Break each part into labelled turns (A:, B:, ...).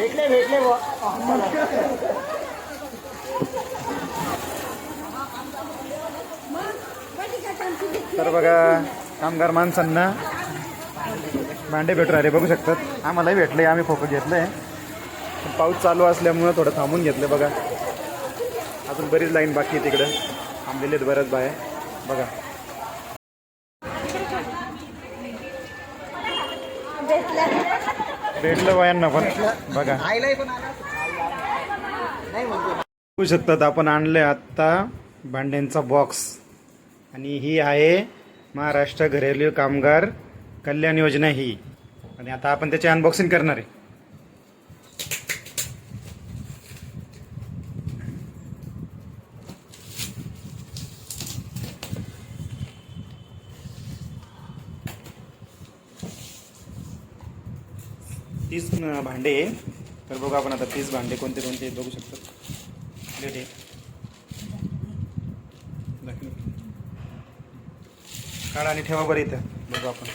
A: भेटले भेटले
B: तर बघा कामगार माणसांना भांडे भेटू राहिले बघू शकतात. आम्हालाही भेटले आम्ही फोटो घेतले. पाऊस चालू असल्यामुळं थोडं थांबून घेतलं बघा. अजून बरीच लाईन बाकी आहे तिकडं. थांबलेले आहेत बऱ्याच बाहेर बघा. भेटलं बायांना पण. बघा. बघू शकतात आपण आणले आत्ता भांड्यांचा बॉक्स आणि ही आहे महाराष्ट्र घरेलू कामगार कल्याण योजना ही. आणि आता आपण त्याचे अनबॉक्सिंग करणार आहे. तीस भांडे आहे. तर बघू आपण आता तीस भांडे कोणते कोणते बघू शकतो. प्लेट आहे. काढा आणि ठेवा बरं इथं. बघू आपण.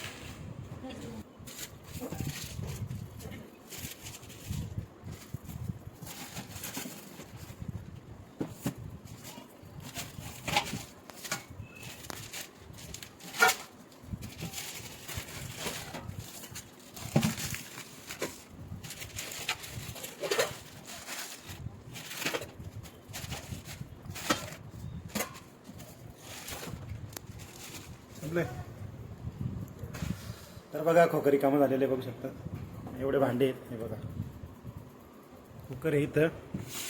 B: संपलंय तर बघा खोकरी कामं झालेले बघू शकतात एवढे भांडे आहेत हे बघा. कुकर आहे इथं.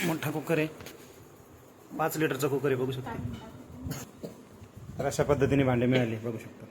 B: मोठा कुकर आहे. पाच लिटरचा कुकर आहे बघू शकता. तर अशा पद्धतीने भांडे मिळाले बघू शकता.